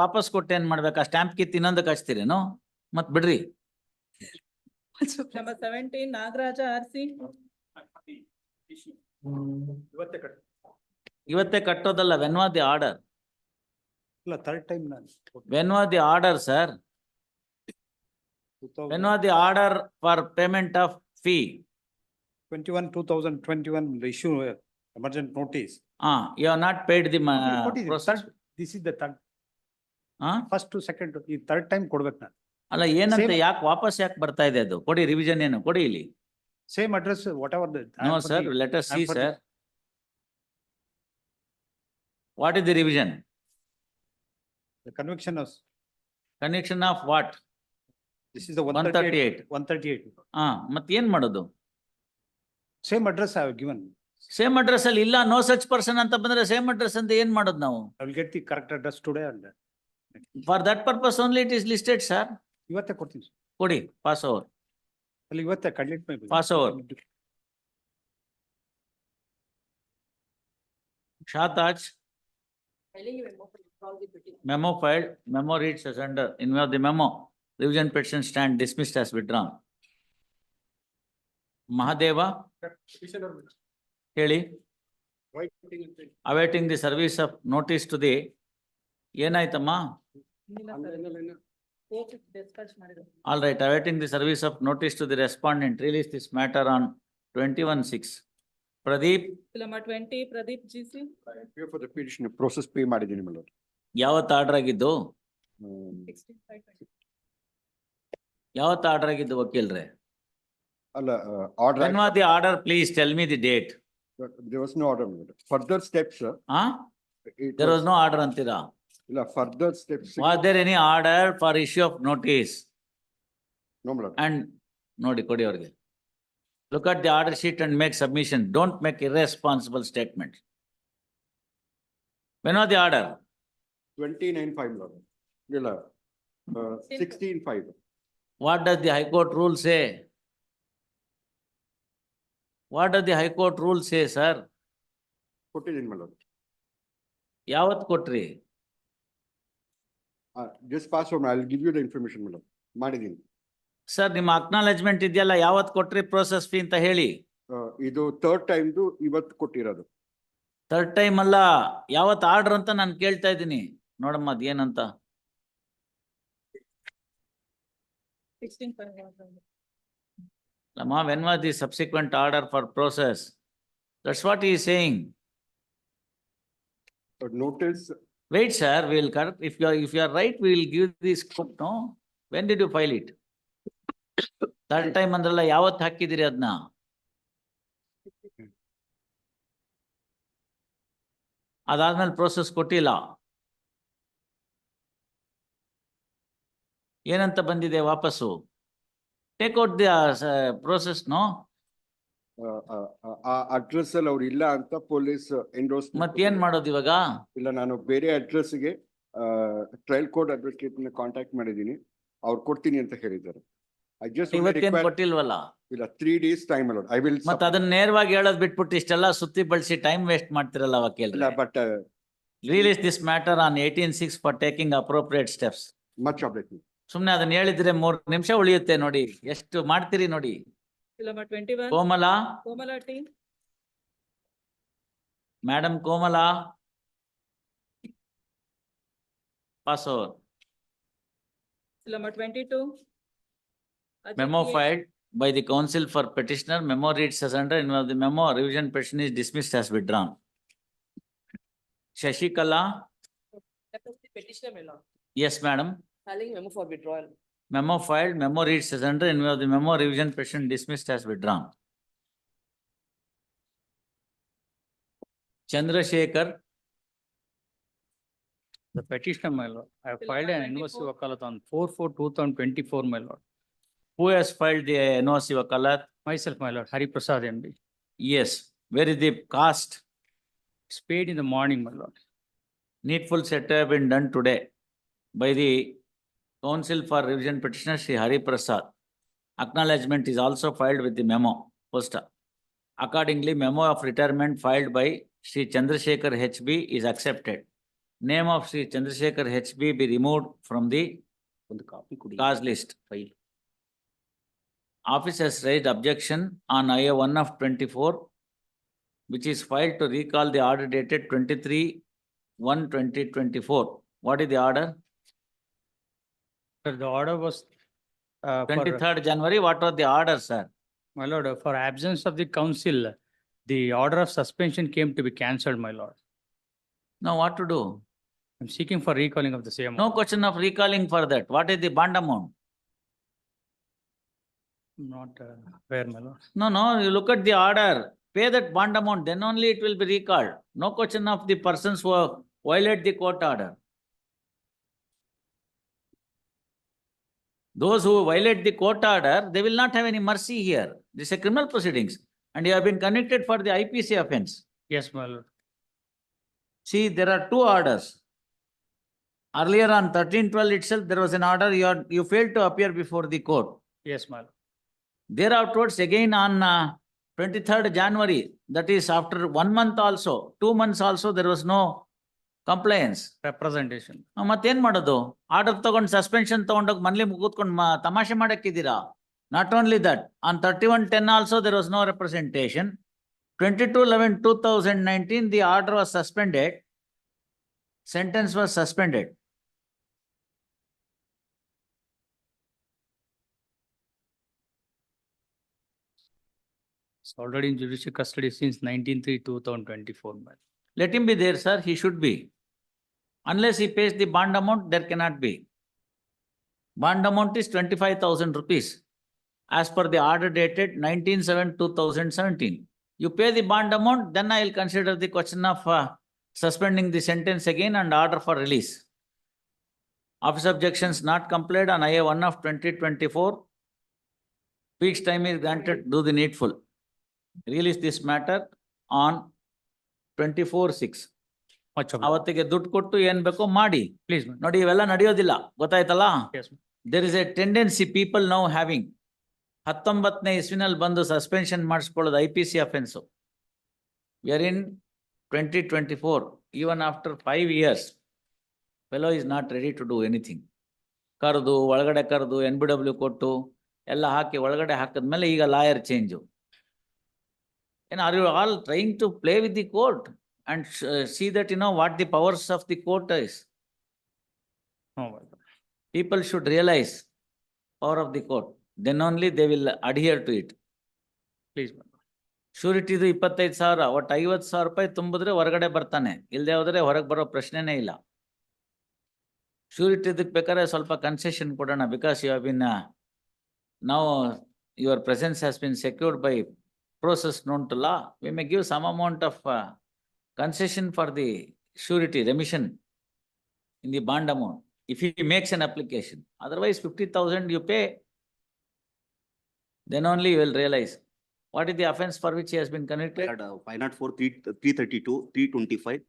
ವಾಪಸ್ ಕೊಟ್ಟು ಏನ್ ಮಾಡ್ಬೇಕಾ? ಸ್ಟ್ಯಾಂಪ್ ಕಿತ್ತು ಇನ್ನೊಂದಕ್ಕೆ ಹಚ್ತೀರೇನು? ಮತ್ ಬಿಡ್ರಿ. Number seventeen, Nagaraja RC. ಇವತ್ತೇ ಕಟ್. ಇವತ್ತೇ ಕಟ್ಟೋದಲ್ಲ ವೆನ್ ವಾಸ್ ದಿ ಆರ್ಡರ್. ಇಲ್ಲ ಥರ್ಡ್ ಟೈಮ್ ನಾನು when was the order sir. When was the order for payment of fee. Twenty one two thousand twenty one issue emergent notice ಹಾ you are not paid the this is the third ಹಾ first to second ಈ third time ಕೊಡ್ಬೇಕು ನಾನು. ಅಲ್ಲ ಏನಂತ Same- ಯಾಕೆ ವಾಪಸ್ ಯಾಕೆ ಬರ್ತಾ ಇದೆ ಅದು? ಕೊಡಿ ರಿವಿಷನ್ ಏನು? ಕೊಡಿ ಇಲ್ಲಿ. Same address whatever no sir let us see I'm for the- sir what is the revision conviction connection of what this is one one thirty eight one thirty eight ಹಾ ಮತ್ತೆ ಏನ್ ಮಾಡೋದು? Same address I given same address ಅಲ್ಲಿ ಇಲ್ಲ no such person ಅಂತ ಬಂದ್ರೆ same address ಅಂತ ಏನ್ ಮಾಡೋದು ನಾವು? I will get the correct address today and For that purpose only it is listed sir ಇವತ್ತೇ ಕೊಡ್ತೀನಿ sir. ಕೊಡಿ ಪಾಸ್ ಓವರ್ ಅಲ್ಲಿ ಇವತ್ತೇ ಕಡ್ಲಿಟ್ May Pass over. ಶಾತಾಜ್ memo filed, memo reads as under, in view of the memo, revision petition stand dismissed as withdrawn. Mahadeva, ಹೇಳಿ, awaiting the service of notice to the, ಏನಾಯ್ತಮ್ಮ? ಅಂದೆ ಏನೋ all right I rating the service of notice to the respondent release this matter on 21 6 Pradeep ಇಲ್ಲಮ್ಮ 20 for ರೆಪಿಟಿಷನ್ process pay ಮಾಡಿದೀನಿ ಮೇಲವರ ಯಾವ order ಆಗಿದೋ 16520 ಯಾವ ತ order ಆಗಿದ ವಕೀಲ್ ರೇ ಅಲ್ಲ order ಧನ್ಯವಾದಿ order please tell me the date. There was no order further steps sir. There ಇಲ್ಲ further steps Was there any order for issue of notice? No madam And ನೋಡಿ ಕೊಡಿ ಅವ್ರಿಗೆ. Look at the order sheet and make submission. Don't make irresponsible statement. When was the order? Twenty nine five madam ಇಲ್ಲ sixteen five What does the High Court rule say? What does the High Court rule say, sir? ಕೊಟ್ಟಿದ್ದೀನಿ madam ಯಾವತ್ ಕೊಟ್ರಿ? Uh, ಆ, pass pass on, I'll give madam the ಮಾಡಿದೀನಿ sir ನಿಮ್ಮ acknowledgement ಇದೆಯಲ್ಲ ಯಾವತ್ ಕೊಟ್ರಿ ಪ್ರೋಸೆಸ್ ಫೀ ಅಂತ ಹೇಳಿ? Uh, ಇದು ಥರ್ಡ್ ಟೈಮ್ದು ಇವತ್ತು ಕೊಟ್ಟಿರೋದು. ಥರ್ಡ್ ಟೈಮ್ ಅಲ್ಲ ಯಾವತ್ ಆರ್ಡರ್ ಅಂತ ನಾನು ಕೇಳ್ತಾ ಇದ್ದೀನಿ. ನೋಡಮ್ಮ ಅದೇನಂತ? ಅಮ್ಮ when was the subsequent order for process that's what ಈ saying notice Wait, sir, we will correct, if you are, if you are right, we will give this scope, no? When did you file it? Third time ಅಂದ್ರಲ್ಲ ಯಾವತ್ ಹಾಕಿದಿರಿ ಅದನ್ನ? ಅದಾದ್ಮೇಲೆ process ಕೊಟ್ಟಿಲ್ಲ. ಏನಂತ ಬಂದಿದೆ vapasu. Take out the process, no? ಆ address ಅಲ್ಲಿ ಅವ್ರು ಇಲ್ಲ ಅಂತ ಪೊಲೀಸ್ ಎಂಡೋಸ್ ಮತ್ ಏನ್ ಮಾಡೋದು ಇವಾಗ? ಇಲ್ಲ ನಾನು ಬೇರೆ ಅಡ್ರೆಸ್ಗೆ ಟ್ರಯಲ್ ಕೋರ್ಟ್ ಅಡ್ವೊಕೇಟ್ನ ಕಾಂಟ್ಯಾಕ್ಟ್ ಮಾಡಿದೀನಿ ಅವ್ರು ಕೊಡ್ತೀನಿ ಅಂತ ಹೇಳಿದ್ದಾರೆ ಐ ಜಸ್ಟ್ ಇವತ್ತೇನ್ ಕೊಟ್ಟಿಲ್ವಲ್ಲ? ಇಲ್ಲ ತ್ರೀ ಡೇಸ್ ಟೈಮ್ ಅಲ್ಲ ಐ ವಿಲ್ ಮತ್ ಅದನ್ನ ನೇರವಾಗಿ ಹೇಳೋದ್ ಬಿಟ್ಬಿಟ್ಟು ಇಷ್ಟೆಲ್ಲ ಸುತ್ತಿ ಬಳಸಿ ಟೈಮ್ ವೇಸ್ಟ್ ಮಾಡ್ತಿರಲ್ಲ ಇಲ್ಲ ವಕೀಲ್ರೆ. But release this matter on eighteen six for taking appropriate steps much update ಸುಮ್ನೆ ಅದನ್ನ ಹೇಳಿದ್ರೆ ಮೂರ್ ನಿಮಿಷ ಉಳಿಯುತ್ತೆ ನೋಡಿ. ಎಷ್ಟು ಮಾಡ್ತೀರಿ ನೋಡಿ. number twenty-one. Komala, Komala team. Madam Komala. Pasor, Bill number twenty-two. Ajit memo Kumar. filed by the council for petitioner, memo reads as under, in the memo, revision petition is dismissed as withdrawn. Shashikala, That was the petitioner, my lord. yes, madam, Filing memo for withdrawal. Memo filed, memo reads as in view of the memo, revision petition dismissed as withdrawn. Chandrasekhar, The petitioner, my lord, I have filed an NOC 24. wakalat on four four two thousand twenty-four, my lord. who has filed the NOC wakalat? Myself, my lord, Hari Prasad MD. Yes, where is the cost? It's paid in the morning, my lord. Needful set have been done today by the Council for Revision Petitioner Sri Hari Prasad. Acknowledgement is also filed with the memo, posta. Accordingly, memo of retirement filed by Sri Chandrasekhar HB is accepted. Name of Sri Chandrasekhar HB be removed from the cause list. Office has raised objection on IA one of twenty-four, which is filed to recall the order dated twenty-three 1 2024. What is the order? Sir, the order was uh, for, Twenty-third January, what was the order, sir? my lord, uh, for absence of the council, the order of suspension came to be cancelled, my lord. Now what to do? I'm seeking for recalling of the same. No question of recalling for that. What is the bond amount? Not uh, aware, my lord. No, no, you look at the order, pay that bond amount, then only it will be recalled. No question of the persons who violate the court order. Those who violate the court order, they will not have any mercy here. This is a criminal proceedings and you have been convicted for the IPC offense. Yes, my lord. See, there are two orders. Earlier on thirteen twelve itself, there was an order, you are, you failed to appear before the court. Yes, my lord. There afterwards, again on uh, twenty-third January, that is after one month also, two months also, there was no compliance representation ಮತ್ತೇನ್ ಮಾಡೋದು order ತಗೊಂಡು suspension ತಗೊಂಡೋಗಿ ಮನೇಲಿ ಕೂತ್ಕೊಂಡು ತಮಾಷೆ ಮಾಡಕ್ಕಿದ್ದೀರಾ not only that on thirty one ten also there was no representation twenty two eleven two thousand nineteen the order was suspended sentence was suspended already in judicial custody since 19th 2024 let him be there, sir, he should be. Unless he pays the bond amount, there cannot be. Bond amount is twenty-five thousand rupees. As per the order dated nineteen seven two thousand seventeen. You pay the bond amount, then I will consider the question of uh, suspending the sentence again and order for release. Office objections not complied on IA one of twenty twenty-four. Weeks time is granted, do the needful. Release this matter on twenty-four six Much obliged. ಅವತ್ತಿಗೆ ದುಡ್ಡು ಕೊಟ್ಟು ಏನ್ ಬೇಕೋ ಮಾಡಿ. Please, my. ನೋಡಿ ಇವೆಲ್ಲ ನಡೆಯೋದಿಲ್ಲ. ಗೊತ್ತಾಯ್ತಲ್ಲ? Yes, ma'am. There is a tendency people now having ಹತ್ತೊಂಬತ್ತನೇ ಇಸ್ವಿನಲ್ಲಿ ಬಂದು suspension ಮಾಡಿಸ್ಕೊಳ್ಳೋದು I P C offence V R in twenty twenty four even after five years fellow is not ready to do anything ಕರೆದು ಒಳಗಡೆ ಕರೆದು N B W ಕೊಟ್ಟು ಎಲ್ಲ ಹಾಕಿ ಒಳಗಡೆ ಹಾಕಿದ್ಮೇಲೆ ಈಗ lawyer change And are you all trying to play with the court and sh- see that you know what the powers of the court is? No, my lord. People should realize power of the court, then only they will adhere to it. Please, my. lord. ಶೂರಿಟಿದು ಇಪ್ಪತ್ತೈದು ಸಾವಿರ ಒಟ್ಟು ಐವತ್ತು ಸಾವಿರ ರೂಪಾಯಿ ತುಂಬಿದ್ರೆ ಹೊರಗಡೆ ಬರ್ತಾನೆ ಇಲ್ದೇ ಹೋದ್ರೆ ಹೊರಗೆ ಬರೋ ಪ್ರಶ್ನೆನೇ ಇಲ್ಲ ಶೂರಿಟಿದಕ್ಕೆ ಬೇಕಾದ್ರೆ ಸ್ವಲ್ಪ ಕನ್ಸೆಷನ್ ಕೊಡೋಣ ಬಿಕಾಸ್ ಯು ಹ್ಯಾವ್ ಬಿನ್ ನಾವು your presence has been secured by process known to law, we may give some amount of uh, concession for the surety remission in the bond amount if he makes an application. Otherwise, 50,000 you pay, then only you will realize what is the offense for which he has been convicted. Five not four, three, three thirty-two, three twenty-five,